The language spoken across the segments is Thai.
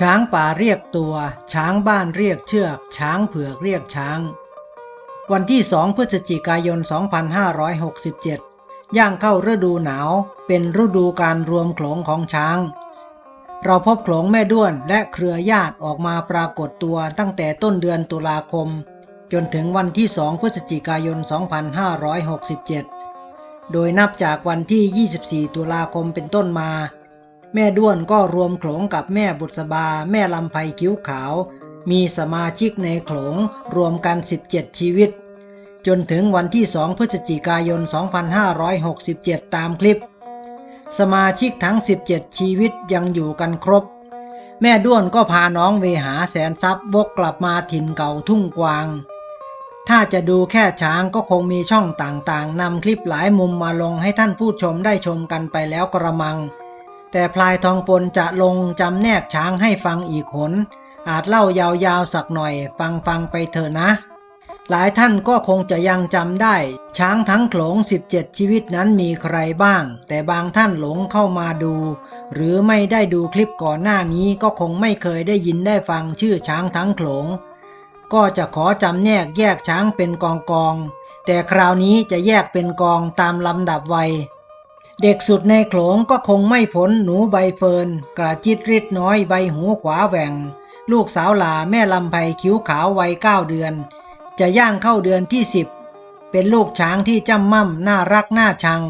ช้างป่าเรียกตัว ช้างบ้านเรียกเชือก ช้างเผือกเรียกช้าง วันที่ 2 พฤศจิกายน 2567 ย่างเข้าฤดูหนาว เป็นฤดูการรวมโขลงของช้าง เราพบโขลงแม่ด้วนและเครือญาติออกมาปรากฏตัวตั้งแต่ต้นเดือนตุลาคม จนถึงวันที่ 2 พฤศจิกายน 2567 โดยนับจากวันที่ 24 ตุลาคมเป็นต้นมา แม่ด้วนก็รวมโขลงกับแม่บุษบา แม่ลำไพคิ้วขาว มีสมาชิกในโขลงรวมกัน 17 ชีวิต จนถึงวันที่ 2 พฤศจิกายน 2567 ตามคลิป สมาชิกทั้ง 17 ชีวิตยังอยู่กันครบ แม่ด้วนก็พาน้องเวหาแสนทรัพย์วกกลับมาถิ่นเก่าทุ่งกวาง ถ้าจะดูแค่ช้างก็คงมีช่องต่างๆนำคลิปหลายมุมมาลงให้ท่านผู้ชมได้ชมกันไปแล้วกระมัง แต่พลายทองปนจะลงจำแนกช้างให้ฟังอีกหน อาจเล่ายาวๆสักหน่อย ฟังฟังๆไปเถอะนะ หลายท่านก็คงจะยังจำได้ ช้างทั้งโขลง 17 ชีวิตนั้นมีใครบ้าง แต่บางท่านหลงเข้ามาดู หรือไม่ได้ดูคลิปก่อนหน้านี้ก็คงไม่เคยได้ยินได้ฟังชื่อช้างทั้งโขลง ก็จะขอจำแนกแยกช้างเป็นกองกองๆแต่คราวนี้จะแยกเป็นกองตามลำดับวัย เด็กสุดในโขลงก็คงไม่พ้นหนูใบเฟิร์นกระจิตริดน้อยใบหูขวาแหว่ง ลูกสาวหลาแม่ลำไพคิ้วขาววัยเก้าเดือน จะย่างเข้าเดือนที่สิบเป็นลูกช้างที่จำม่ำน่ารักน่าชัง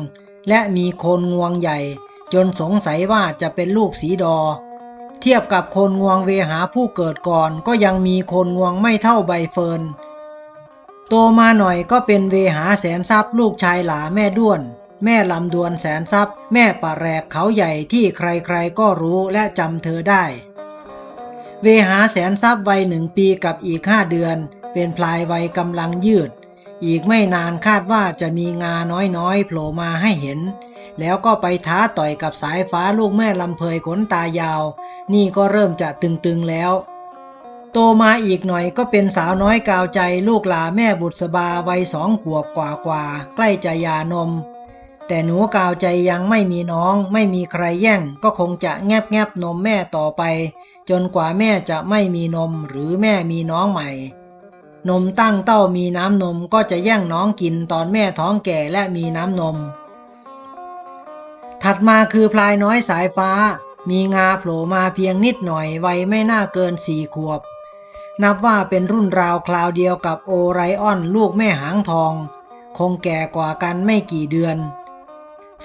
และมีโคนงวงใหญ่ จนสงสัยว่าจะเป็นลูกสีดอ เทียบกับโคนงวงเวหาผู้เกิดก่อนก็ยังมีโคนงวงไม่เท่าใบเฟิร์นโตมาหน่อยก็เป็นเวหาแสนทรัพย์ลูกชายหลาแม่ด้วน แม่ลำดวนแสนทรัพย์ แม่ปะแรกเขาใหญ่ที่ใครๆก็รู้และจำเธอได้ เวหาแสนทรัพย์วัยหนึ่งปีกับอีกห้าเดือน เป็นพลายวัยกำลังยืด อีกไม่นานคาดว่าจะมีงาน้อยๆโผล่มาให้เห็น แล้วก็ไปท้าต่อยกับสายฟ้าลูกแม่ลำเพยขนตายาว นี่ก็เริ่มจะตึงๆแล้วโตมาอีกหน่อยก็เป็นสาวน้อยกาวใจลูกหลาแม่บุษบาวัยสองขวบกว่าๆใกล้จะยานม แต่หนูกาวใจยังไม่มีน้อง ไม่มีใครแย่ง ก็คงจะแงบแงบนมแม่ต่อไป จนกว่าแม่จะไม่มีนมหรือแม่มีน้องใหม่ นมตั้งเต้ามีน้ำนมก็จะแย่งน้องกินตอนแม่ท้องแก่และมีน้ำนม ถัดมาคือพลายน้อยสายฟ้า มีงาโผล่มาเพียงนิดหน่อยวัยไม่น่าเกินสี่ขวบ นับว่าเป็นรุ่นราวคราวเดียวกับโอไรออนลูกแม่หางทอง คงแก่กว่ากันไม่กี่เดือน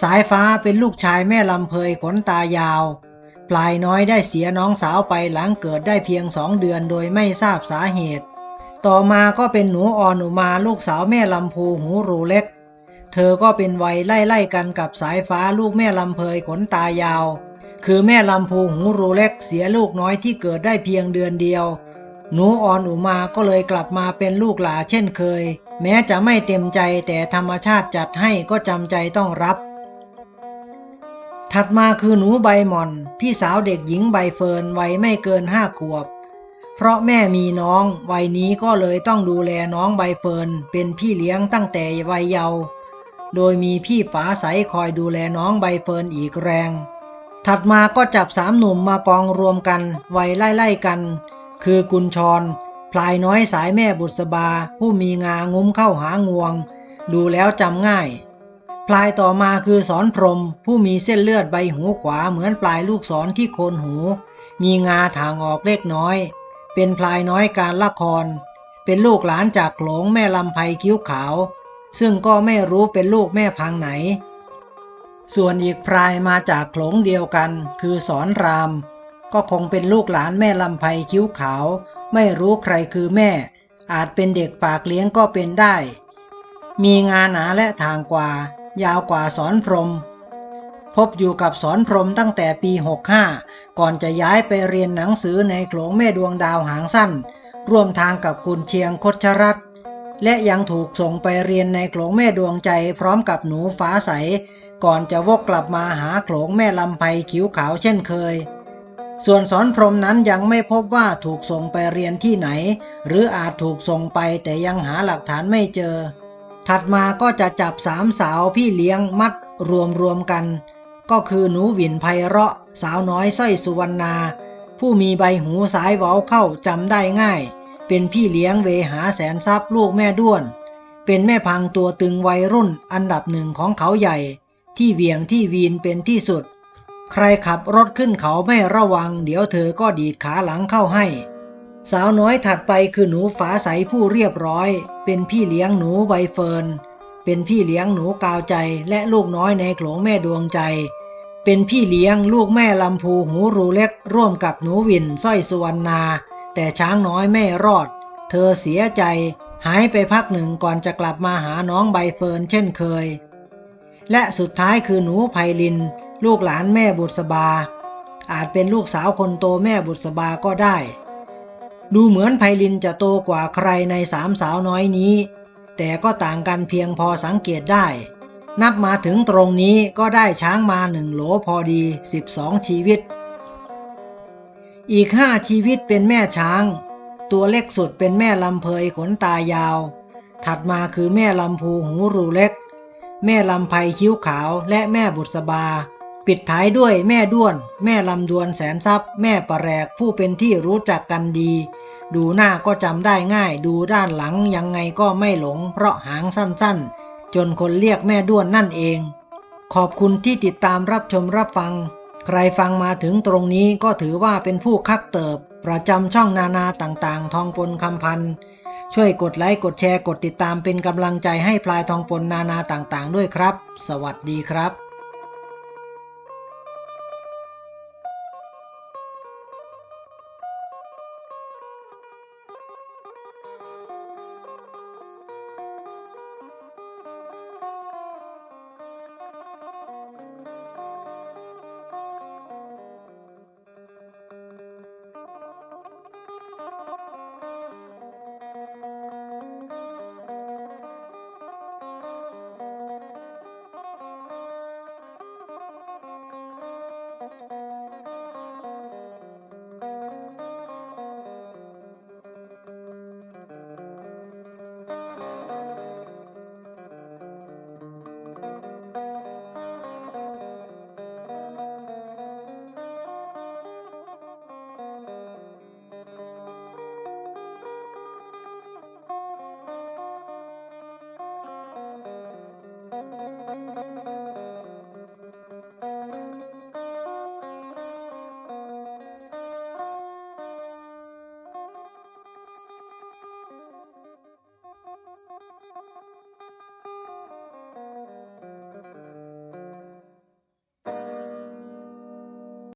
สายฟ้าเป็นลูกชายแม่ลำเพยขนตายาว ปลายน้อยได้เสียน้องสาวไปหลังเกิดได้เพียงสองเดือนโดยไม่ทราบสาเหตุ ต่อมาก็เป็นหนูอ่อนอุมาลูกสาวแม่ลำพูหูรูเล็ก เธอก็เป็นวัยไล่ๆกันกับสายฟ้าลูกแม่ลำเพยขนตายาว คือแม่ลำพูหูรูเล็กเสียลูกน้อยที่เกิดได้เพียงเดือนเดียว หนูอ่อนอุมาก็เลยกลับมาเป็นลูกหลาเช่นเคย แม้จะไม่เต็มใจแต่ธรรมชาติจัดให้ก็จำใจต้องรับ ถัดมาคือหนูใบหม่อน พี่สาวเด็กหญิงใบเฟิร์นวัยไม่เกินห้าขวบ เพราะแม่มีน้องวัยนี้ก็เลยต้องดูแลน้องใบเฟิร์นเป็นพี่เลี้ยงตั้งแต่วัยเยาว์โดยมีพี่ฝาใสคอยดูแลน้องใบเฟิร์นอีกแรง ถัดมาก็จับสามหนุ่มมากองรวมกันวัยไล่ๆกัน คือกุญชรพลายน้อยสายแม่บุษบา ผู้มีงางุ้มเข้าหางวง ดูแล้วจำง่าย พลายต่อมาคือสอนพรหมผู้มีเส้นเลือดใบหูขวาเหมือนปลายลูกศรที่โคนหู มีงาถางออกเล็กน้อย เป็นพลายน้อยการละคร เป็นลูกหลานจากโขลงแม่ลำไพคิ้วขาว ซึ่งก็ไม่รู้เป็นลูกแม่พังไหน ส่วนอีกพลายมาจากโขลงเดียวกัน คือสอนราม ก็คงเป็นลูกหลานแม่ลำไพคิ้วขาว ไม่รู้ใครคือแม่ อาจเป็นเด็กฝากเลี้ยงก็เป็นได้ มีงาหนาและทางกว่า ยาวกว่าสอนพรม พบอยู่กับสอนพรมตั้งแต่ปี 65 ก่อนจะย้ายไปเรียนหนังสือในโขลงแม่ดวงดาวหางสั้น ร่วมทางกับกุนเชียงคดชรัตและยังถูกส่งไปเรียนในโขลงแม่ดวงใจพร้อมกับหนูฟ้าใส ก่อนจะวกกลับมาหาโขลงแม่ลำไพคิ้วขาวเช่นเคย ส่วนสอนพรมนั้นยังไม่พบว่าถูกส่งไปเรียนที่ไหน หรืออาจถูกส่งไปแต่ยังหาหลักฐานไม่เจอ ถัดมาก็จะจับสามสาวพี่เลี้ยงมัดรวมรวมๆกัน ก็คือหนูหวินไพเราะ สาวน้อยสร้อยสุวรรณา ผู้มีใบหูสายเว้าเข้าจำได้ง่าย เป็นพี่เลี้ยงเวหาแสนทรัพย์ลูกแม่ด้วน เป็นแม่พังตัวตึงวัยรุ่นอันดับหนึ่งของเขาใหญ่ ที่เวียงที่วีนเป็นที่สุด ใครขับรถขึ้นเขาไม่ระวัง เดี๋ยวเธอก็ดีดขาหลังเข้าให้ สาวน้อยถัดไปคือหนูฝาใสผู้เรียบร้อย เป็นพี่เลี้ยงหนูใบเฟิร์น เป็นพี่เลี้ยงหนูกาวใจและลูกน้อยในโขลงแม่ดวงใจ เป็นพี่เลี้ยงลูกแม่ลำพูหูรูเล็ก ร่วมกับหนูวินสร้อยสุวรรณา แต่ช้างน้อยไม่รอด เธอเสียใจ หายไปพักหนึ่งก่อนจะกลับมาหาน้องใบเฟิร์นเช่นเคย และสุดท้ายคือหนูไพลิน ลูกหลานแม่บุษบา อาจเป็นลูกสาวคนโตแม่บุษบาก็ได้ ดูเหมือนไพลินจะโตกว่าใครในสามสาวน้อยนี้ แต่ก็ต่างกันเพียงพอสังเกตได้ นับมาถึงตรงนี้ก็ได้ช้างมาหนึ่งโหลพอดี 12 ชีวิต อีกห้าชีวิตเป็นแม่ช้าง ตัวเล็กสุดเป็นแม่ลำเพยขนตายาว ถัดมาคือแม่ลำพูหูรูเล็ก แม่ลำไพคิ้วขาวและแม่บุษบาปิดท้ายด้วยแม่ด้วน แม่ลำดวนแสนทรัพย์ แม่ประแรกผู้เป็นที่รู้จักกันดี ดูหน้าก็จำได้ง่าย ดูด้านหลังยังไงก็ไม่หลง เพราะหางสั้นๆ จนคนเรียกแม่ด้วนนั่นเอง ขอบคุณที่ติดตามรับชมรับฟัง ใครฟังมาถึงตรงนี้ก็ถือว่าเป็นผู้คักเติบ ประจำช่องนานาต่างๆ ทองปนคำพันธ์ช่วยกดไลค์ กดแชร์ กดติดตามเป็นกำลังใจให้พลายทองปนนานาต่างๆ ด้วยครับ สวัสดีครับ